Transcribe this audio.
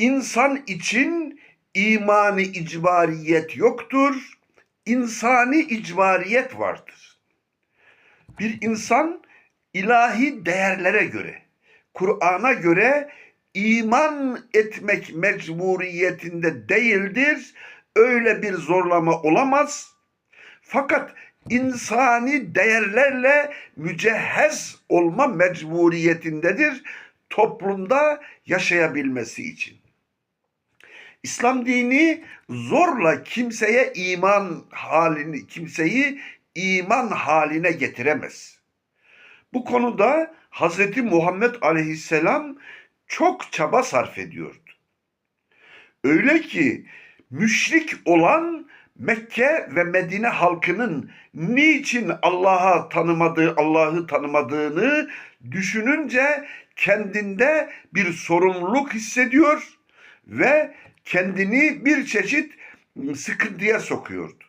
İnsan için imani icbariyet yoktur. İnsani icbariyet vardır. Bir insan ilahi değerlere göre, Kur'an'a göre iman etmek mecburiyetinde değildir. Öyle bir zorlama olamaz. Fakat insani değerlerle mücehhez olma mecburiyetindedir toplumda yaşayabilmesi için. İslam dini zorla kimseye iman halini, kimseyi iman haline getiremez. Bu konuda Hz. Muhammed Aleyhisselam çok çaba sarf ediyordu. Öyle ki müşrik olan Mekke ve Medine halkının niçin Allah'a tanımadığı, Allah'ı tanımadığını düşününce kendinde bir sorumluluk hissediyor ve kendini bir çeşit sıkıntıya sokuyordu.